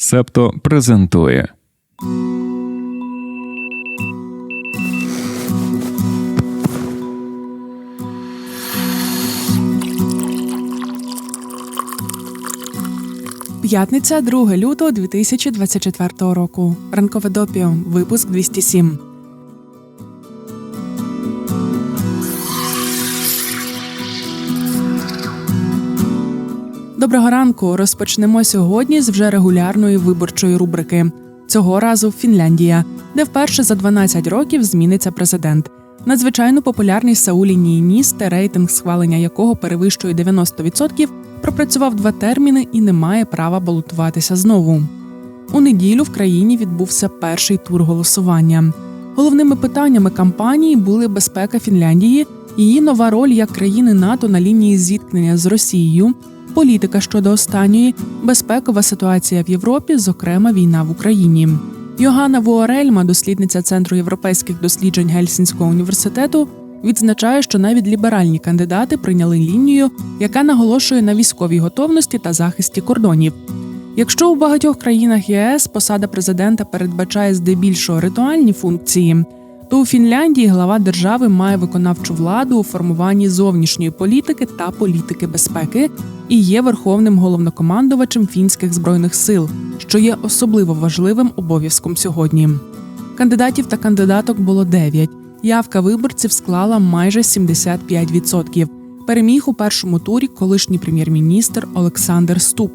Септо презентує П'ятниця 2 лютого 2024 року. Ранкове допіо. Випуск 207. Доброго ранку. Розпочнемо сьогодні з вже регулярної виборчої рубрики. Цього разу Фінляндія, де вперше за 12 років зміниться президент. Надзвичайно популярний Саулі Ніїністе, рейтинг схвалення якого перевищує 90%, пропрацював два терміни і не має права балотуватися знову. У неділю в країні відбувся перший тур голосування. Головними питаннями кампанії були безпека Фінляндії, її нова роль як країни НАТО на лінії зіткнення з Росією, політика щодо останньої, безпекова ситуація в Європі, зокрема війна в Україні. Йоганна Вуорельма, дослідниця Центру європейських досліджень Гельсінського університету, відзначає, що навіть ліберальні кандидати прийняли лінію, яка наголошує на військовій готовності та захисті кордонів. Якщо у багатьох країнах ЄС посада президента передбачає здебільшого ритуальні функції, то у Фінляндії глава держави має виконавчу владу у формуванні зовнішньої політики та політики безпеки і є верховним головнокомандувачем фінських збройних сил, що є особливо важливим обов'язком сьогодні. Кандидатів та кандидаток було дев'ять. Явка виборців склала майже 75%. Переміг у першому турі колишній прем'єр-міністр Олександр Ступ.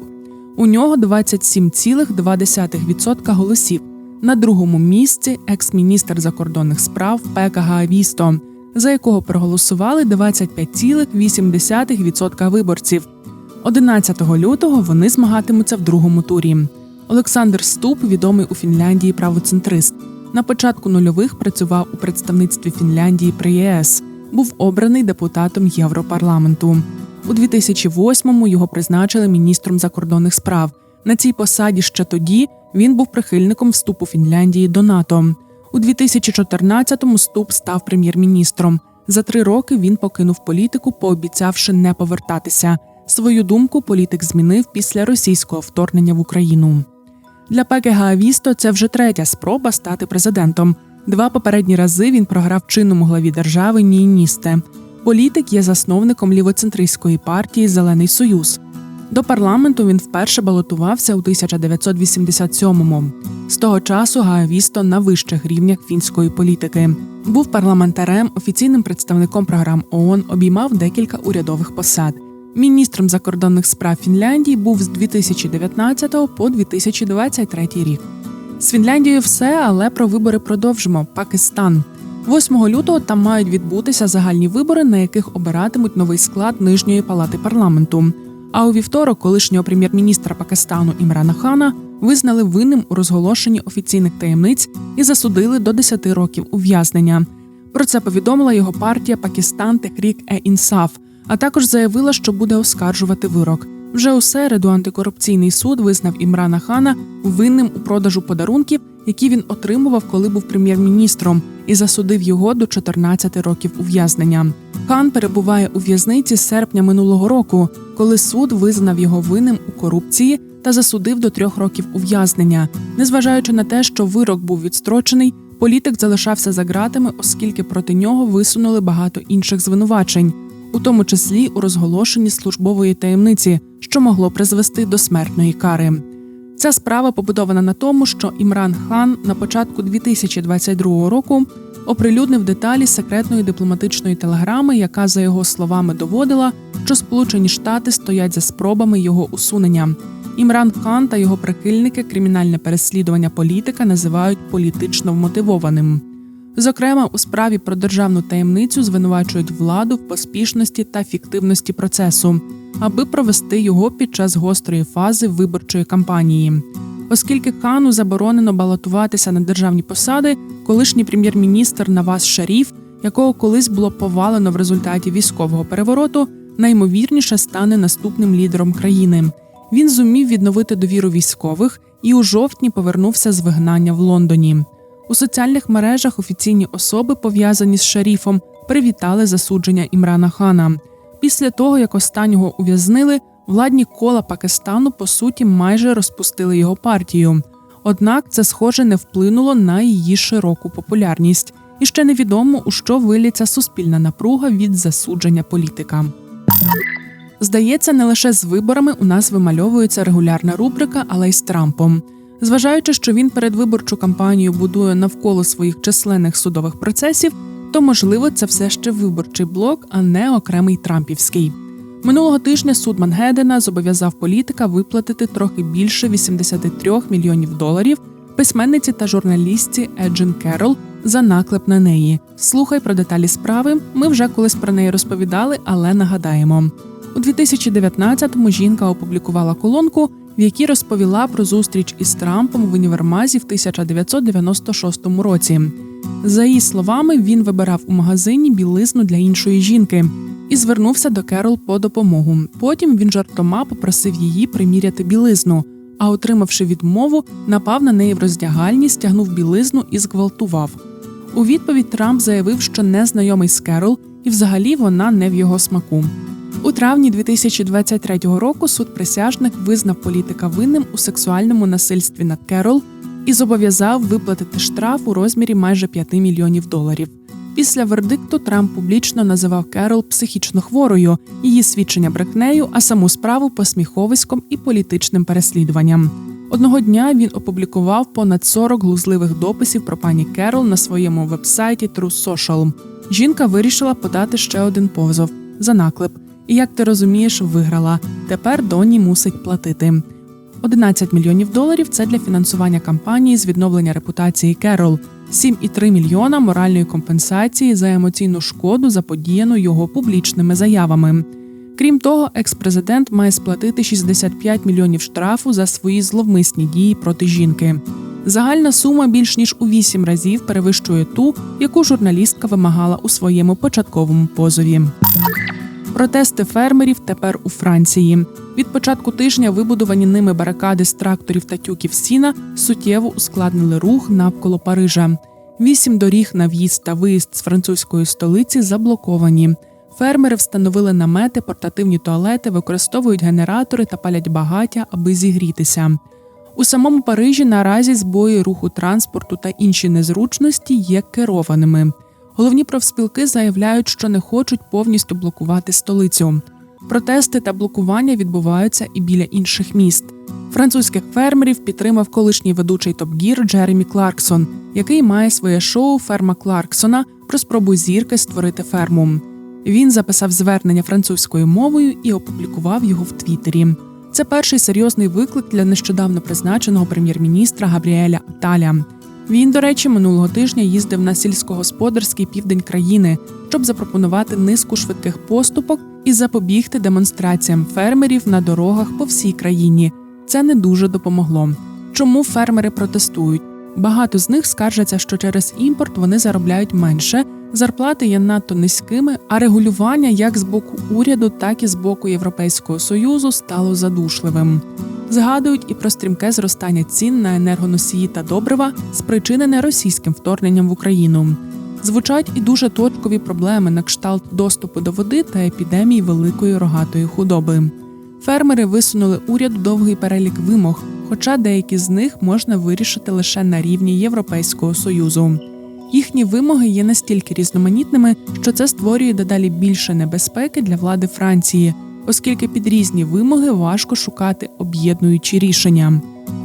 У нього 27,2% голосів. На другому місці екс-міністр закордонних справ Пека Гаавісто, за якого проголосували 25,8% виборців. 11 лютого вони змагатимуться в другому турі. Олександр Ступ відомий у Фінляндії правоцентрист. На початку нульових працював у представництві Фінляндії при ЄС. Був обраний депутатом Європарламенту. У 2008-му його призначили міністром закордонних справ. На цій посаді ще тоді він був прихильником вступу Фінляндії до НАТО. У 2014-му Ступ став прем'єр-міністром. За три роки він покинув політику, пообіцявши не повертатися. Свою думку політик змінив після російського вторгнення в Україну. Для Пеке Гаавісто це вже третя спроба стати президентом. Два попередні рази він програв чинному главі держави Ніїністе. Політик є засновником лівоцентристської партії Зелений Союз. До парламенту він вперше балотувався у 1987-му. З того часу Гаавісто на вищих рівнях фінської політики. Був парламентарем, офіційним представником програм ООН, обіймав декілька урядових посад. Міністром закордонних справ Фінляндії був з 2019 по 2023 рік. З Фінляндією все, але про вибори продовжимо. Пакистан. 8 лютого там мають відбутися загальні вибори, на яких обиратимуть новий склад нижньої палати парламенту. А у вівторок колишнього прем'єр-міністра Пакистану Імрана Хана визнали винним у розголошенні офіційних таємниць і засудили до 10 років ув'язнення. Про це повідомила його партія Пакистан Техрік е Інсаф, а також заявила, що буде оскаржувати вирок. Вже у середу антикорупційний суд визнав Імрана Хана винним у продажу подарунків, які він отримував, коли був прем'єр-міністром, і засудив його до 14 років ув'язнення. Хан перебуває у в'язниці з серпня минулого року, коли суд визнав його винним у корупції та засудив до трьох років ув'язнення. Незважаючи на те, що вирок був відстрочений, політик залишався за ґратами, оскільки проти нього висунули багато інших звинувачень, у тому числі у розголошенні службової таємниці, що могло призвести до смертної кари. Ця справа побудована на тому, що Імран Хан на початку 2022 року оприлюднив деталі секретної дипломатичної телеграми, яка, за його словами, доводила, що Сполучені Штати стоять за спробами його усунення. Імран Хан та його прихильники кримінальне переслідування політика називають політично вмотивованим. Зокрема, у справі про державну таємницю звинувачують владу в поспішності та фіктивності процесу, аби провести його під час гострої фази виборчої кампанії. Оскільки Хану заборонено балотуватися на державні посади, колишній прем'єр-міністр Наваз Шаріф, якого колись було повалено в результаті військового перевороту, наймовірніше стане наступним лідером країни. Він зумів відновити довіру військових і у жовтні повернувся з вигнання в Лондоні. У соціальних мережах офіційні особи, пов'язані з шаріфом, привітали засудження Імрана Хана. Після того, як останнього ув'язнили, Владні кола Пакистану по суті майже розпустили його партію. Однак це, схоже, не вплинуло на її широку популярність, і ще невідомо, у що виліться суспільна напруга від засудження політика. Здається, не лише з виборами у нас вимальовується регулярна рубрика, але й з Трампом. Зважаючи, що він передвиборчу кампанію будує навколо своїх численних судових процесів, то можливо це все ще виборчий блок, а не окремий Трампівський. Минулого тижня суд Мангедена зобов'язав політика виплатити трохи більше 83 мільйонів доларів письменниці та журналістці Еджин Керол за наклеп на неї. Слухай про деталі справи. Ми вже колись про неї розповідали, але нагадаємо. У 2019-му жінка опублікувала колонку, в якій розповіла про зустріч із Трампом в універмазі в 1996 році. За її словами, він вибирав у магазині білизну для іншої жінки і звернувся до Керол по допомогу. Потім він жартома попросив її приміряти білизну, а отримавши відмову, напав на неї в роздягальні, стягнув білизну і зґвалтував. У відповідь Трамп заявив, що не знайомий з Керол, і взагалі вона не в його смаку. У травні 2023 року суд присяжних визнав політика винним у сексуальному насильстві над Керол і зобов'язав виплатити штраф у розмірі майже 5 мільйонів доларів. Після вердикту Трамп публічно називав Керол психічно хворою, її свідчення брехнею, а саму справу посміховиськом і політичним переслідуванням. Одного дня він опублікував понад 40 глузливих дописів про пані Керол на своєму вебсайті True Social. Жінка вирішила подати ще один позов за наклеп. І як ти розумієш, виграла. Тепер Доні мусить платити. 11 мільйонів доларів це для фінансування кампанії з відновлення репутації Керол, 7,3 мільйона моральної компенсації за емоційну шкоду, заподіяну його публічними заявами. Крім того, екс-президент має сплатити 65 мільйонів штрафу за свої зловмисні дії проти жінки. Загальна сума більш ніж у 8 разів перевищує ту, яку журналістка вимагала у своєму початковому позові. Протести фермерів тепер у Франції. Від початку тижня вибудовані ними барикади з тракторів та тюків сіна суттєво ускладнили рух навколо Парижа. Вісім доріг на в'їзд та виїзд з французької столиці заблоковані. Фермери встановили намети, портативні туалети, використовують генератори та палять багаття, аби зігрітися. У самому Парижі наразі збої руху транспорту та інші незручності є керованими. Головні профспілки заявляють, що не хочуть повністю блокувати столицю. Протести та блокування відбуваються і біля інших міст. Французьких фермерів підтримав колишній ведучий Топгір Джеремі Кларксон, який має своє шоу Ферма Кларксона про спробу зірки створити ферму. Він записав звернення французькою мовою і опублікував його в Твіттері. Це перший серйозний виклик для нещодавно призначеного прем'єр-міністра Габріеля Аталя. Він, до речі, минулого тижня їздив на сільськогосподарський південь країни, щоб запропонувати низку швидких поступок і запобігти демонстраціям фермерів на дорогах по всій країні. Це не дуже допомогло. Чому фермери протестують? Багато з них скаржаться, що через імпорт вони заробляють менше, зарплати є надто низькими, а регулювання як з боку уряду, так і з боку Європейського союзу стало задушливим. Згадують і про стрімке зростання цін на енергоносії та добрива, спричинене російським вторгненням в Україну. Звучать і дуже точкові проблеми на кшталт доступу до води та епідемії великої рогатої худоби. Фермери висунули уряду довгий перелік вимог, хоча деякі з них можна вирішити лише на рівні Європейського союзу. Їхні вимоги є настільки різноманітними, що це створює дедалі більше небезпеки для влади Франції, оскільки під різні вимоги важко шукати об'єднуючі рішення.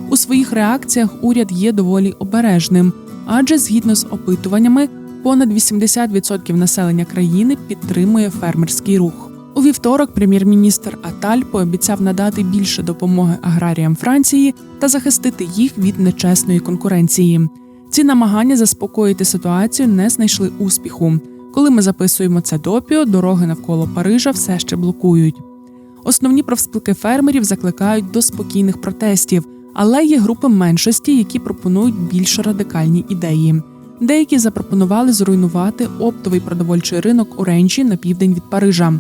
У своїх реакціях уряд є доволі обережним, адже згідно з опитуваннями, понад 80% населення країни підтримує фермерський рух. У вівторок прем'єр-міністр Аталь пообіцяв надати більше допомоги аграріям Франції та захистити їх від нечесної конкуренції. Ці намагання заспокоїти ситуацію не знайшли успіху. Коли ми записуємо це допіо, дороги навколо Парижа все ще блокують. Основні профспілки фермерів закликають до спокійних протестів, але є групи меншості, які пропонують більш радикальні ідеї. Деякі запропонували зруйнувати оптовий продовольчий ринок у Ренчі на південь від Парижа.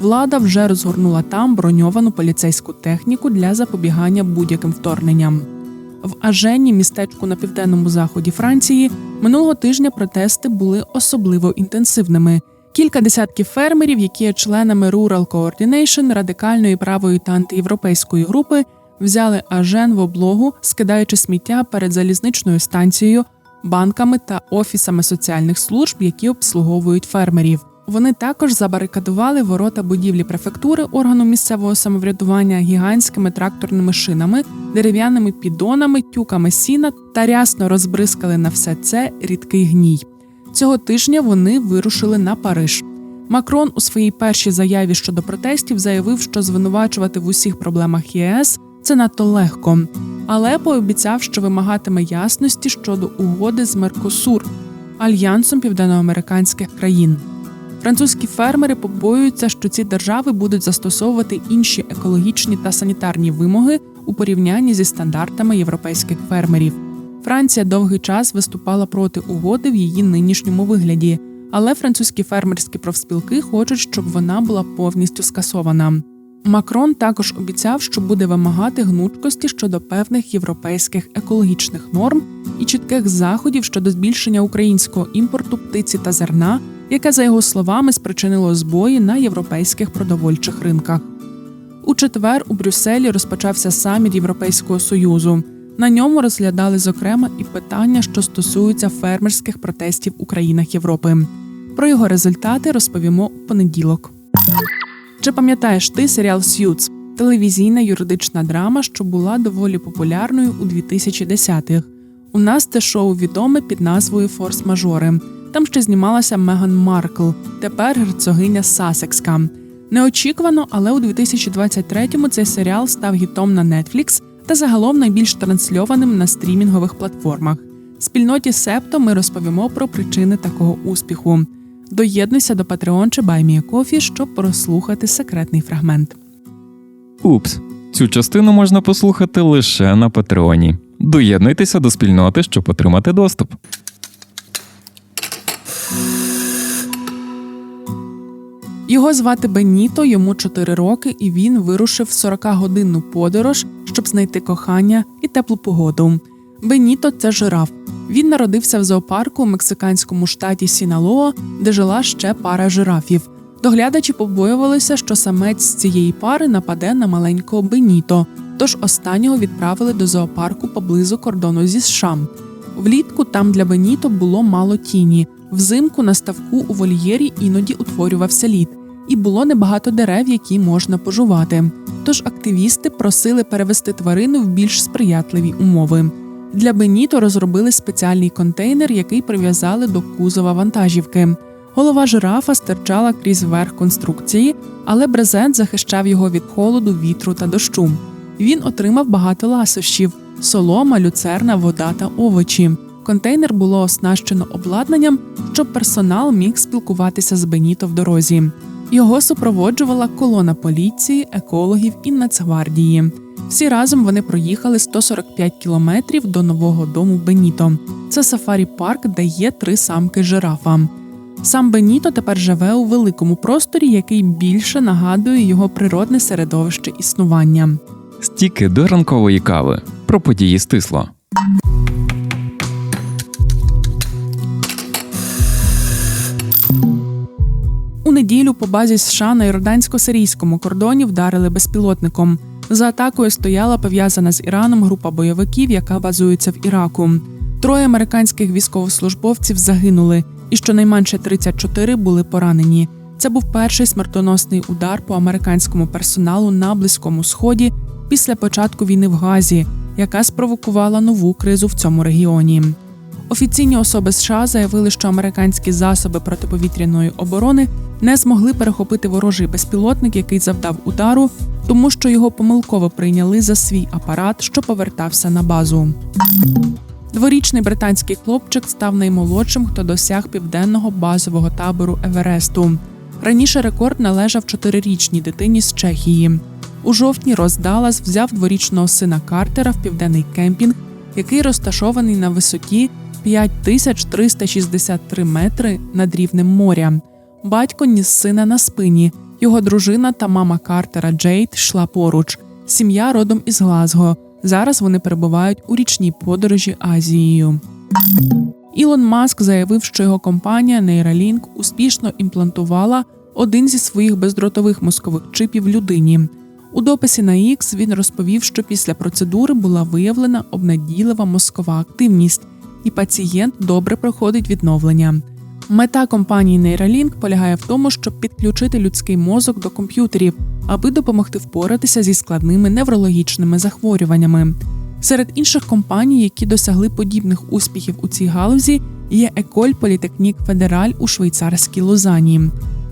Влада вже розгорнула там броньовану поліцейську техніку для запобігання будь-яким вторгненням. В Ажені, містечку на південному заході Франції, минулого тижня протести були особливо інтенсивними. Кілька десятків фермерів, які є членами Rural Coordination, радикальної правої та антиєвропейської групи, взяли ажен в облогу, скидаючи сміття перед залізничною станцією, банками та офісами соціальних служб, які обслуговують фермерів. Вони також забарикадували ворота будівлі префектури органу місцевого самоврядування гігантськими тракторними шинами, дерев'яними піддонами, тюками сіна та рясно розбризкали на все це рідкий гній. Цього тижня вони вирушили на Париж. Макрон у своїй першій заяві щодо протестів заявив, що звинувачувати в усіх проблемах ЄС це надто легко, але пообіцяв, що вимагатиме ясності щодо угоди з Меркосур альянсом південноамериканських країн. Французькі фермери побоюються, що ці держави будуть застосовувати інші екологічні та санітарні вимоги у порівнянні зі стандартами європейських фермерів. Франція довгий час виступала проти угоди в її нинішньому вигляді, але французькі фермерські профспілки хочуть, щоб вона була повністю скасована. Макрон також обіцяв, що буде вимагати гнучкості щодо певних європейських екологічних норм і чітких заходів щодо збільшення українського імпорту птиці та зерна, яке, за його словами, спричинило збої на європейських продовольчих ринках. У четвер у Брюсселі розпочався саміт Європейського союзу. На ньому розглядали зокрема і питання, що стосуються фермерських протестів у країнах Європи. Про його результати розповімо у понеділок. Чи пам'ятаєш ти серіал С'юз? Телевізійна юридична драма, що була доволі популярною у 2010-х. У нас це шоу відоме під назвою Форс-мажори. Там ще знімалася Меган Маркл, тепер герцогиня Сасекська. Неочікувано, але у 2023-му цей серіал став гітом на Netflix та загалом найбільш трансльованим на стрімінгових платформах. Спільноті Септо ми розповімо про причини такого успіху. Доєднуйся до Patreon чи BuyMeACoffee, щоб прослухати секретний фрагмент. Упс, цю частину можна послухати лише на Патреоні. Доєднуйтеся до спільноти, щоб отримати доступ. Його звати Беніто, йому 4 роки, і він вирушив 40-годинну подорож, щоб знайти кохання і теплу погоду. Беніто це жираф. Він народився в зоопарку у мексиканському штаті Сіналоа, де жила ще пара жирафів. Доглядачі побоювалися, що самець з цієї пари нападе на маленького Беніто, тож останнього відправили до зоопарку поблизу кордону зі США. Влітку там для Беніто було мало тіні. Взимку на ставку у вольєрі іноді утворювався лід, і було небагато дерев, які можна пожувати. Тож активісти просили перевести тварину в більш сприятливі умови. Для Беніто розробили спеціальний контейнер, який прив'язали до кузова вантажівки. Голова жирафа стирчала крізь верх конструкції, але брезент захищав його від холоду, вітру та дощу. Він отримав багато ласощів: солома, люцерна, вода та овочі. Контейнер було оснащено обладнанням, щоб персонал міг спілкуватися з Беніто в дорозі. Його супроводжувала колона поліції, екологів і Нацгвардії. Всі разом вони проїхали 145 кілометрів до нового дому Беніто. Це сафарі парк, де є три самки жирафа. Сам Беніто тепер живе у великому просторі, який більше нагадує його природне середовище існування. Стіки до ранкової кави. Про події стисло. У неділю по базі США на йордансько-сирійському кордоні вдарили безпілотником. За атакою стояла пов'язана з Іраном група бойовиків, яка базується в Іраку. Троє американських військовослужбовців загинули, і щонайменше 34 були поранені. Це був перший смертоносний удар по американському персоналу на Близькому Сході після початку війни в Газі, яка спровокувала нову кризу в цьому регіоні. Офіційні особи США заявили, що американські засоби протиповітряної оборони не змогли перехопити ворожий безпілотник, який завдав удару, тому що його помилково прийняли за свій апарат, що повертався на базу. Дворічний британський хлопчик став наймолодшим, хто досяг південного базового табору Евересту. Раніше рекорд належав чотирирічній дитині з Чехії. У жовтні Рос Даллас взяв дворічного сина Картера в південний кемпінг, який розташований на висоті 5363 метри над рівнем моря. Батько ніс сина на спині. Його дружина та мама Картера Джейд йшла поруч. Сім'я родом із Глазго. Зараз вони перебувають у річній подорожі Азією. Ілон Маск заявив, що його компанія Neuralink успішно імплантувала один зі своїх бездротових мозкових чипів людині. У дописі на X він розповів, що після процедури була виявлена обнадійлива мозкова активність, і пацієнт добре проходить відновлення. Мета компанії Neuralink полягає в тому, щоб підключити людський мозок до комп'ютерів, аби допомогти впоратися зі складними неврологічними захворюваннями. Серед інших компаній, які досягли подібних успіхів у цій галузі, є Еколь Політехнік Федераль у швейцарській Лозані.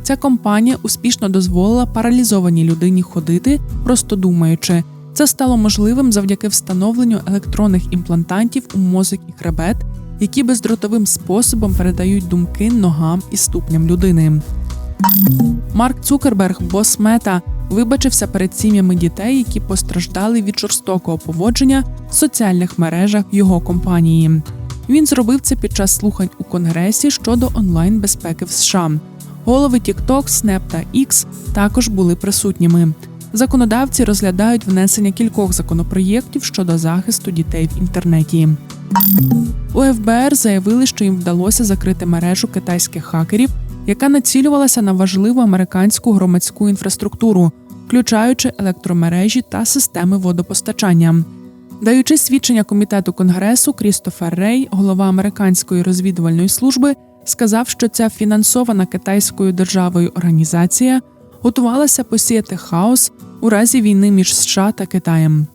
Ця компанія успішно дозволила паралізованій людині ходити, просто думаючи. Це стало можливим завдяки встановленню електронних імплантантів у мозок і хребет, які бездротовим способом передають думки ногам і ступням людини. Марк Цукерберг, бос мета, вибачився перед сім'ями дітей, які постраждали від жорстокого поводження в соціальних мережах його компанії. Він зробив це під час слухань у Конгресі щодо онлайн безпеки в США. Голови TikTok, Snap та X також були присутніми. Законодавці розглядають внесення кількох законопроєктів щодо захисту дітей в інтернеті. У ФБР заявили, що їм вдалося закрити мережу китайських хакерів, яка націлювалася на важливу американську громадську інфраструктуру, включаючи електромережі та системи водопостачання. Даючи свідчення комітету конгресу, Крістофер Рей, голова американської розвідувальної служби, сказав, що ця фінансована китайською державою організація готувалася посіяти хаос у разі війни між США та Китаєм.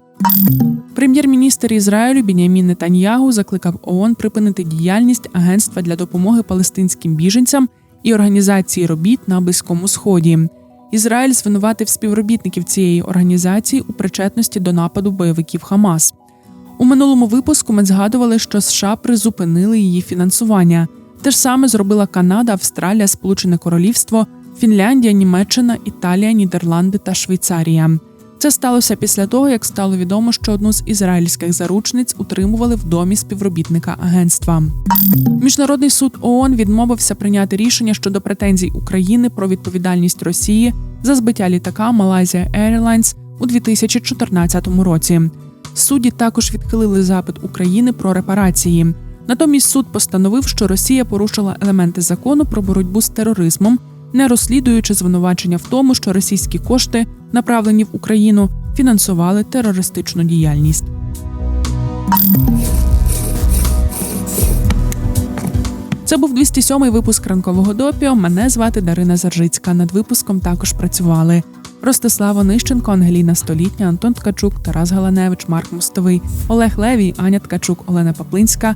Прем'єр-міністр Ізраїлю Бінямін Нетаньягу закликав ООН припинити діяльність Агентства для допомоги палестинським біженцям і організації робіт на Близькому Сході. Ізраїль звинуватив співробітників цієї організації у причетності до нападу бойовиків Хамас. У минулому випуску ми згадували, що США призупинили її фінансування. Те ж саме зробила Канада, Австралія, Сполучене Королівство, Фінляндія, Німеччина, Італія, Нідерланди та Швейцарія. Це сталося після того, як стало відомо, що одну з ізраїльських заручниць утримували в домі співробітника агентства. Міжнародний суд ООН відмовився прийняти рішення щодо претензій України про відповідальність Росії за збиття літака Malaysia Airlines у 2014 році. Судді також відхилили запит України про репарації. Натомість суд постановив, що Росія порушила елементи закону про боротьбу з тероризмом, не розслідуючи звинувачення в тому, що російські кошти, направлені в Україну, фінансували терористичну діяльність. Це був 207-й випуск ранкового допіо. Мене звати Дарина Заржицька. Над випуском також працювали Ростислав Онищенко, Ангеліна Столітня, Антон Ткачук, Тарас Галаневич, Марк Мостовий, Олег Левій, Аня Ткачук, Олена Паплинська,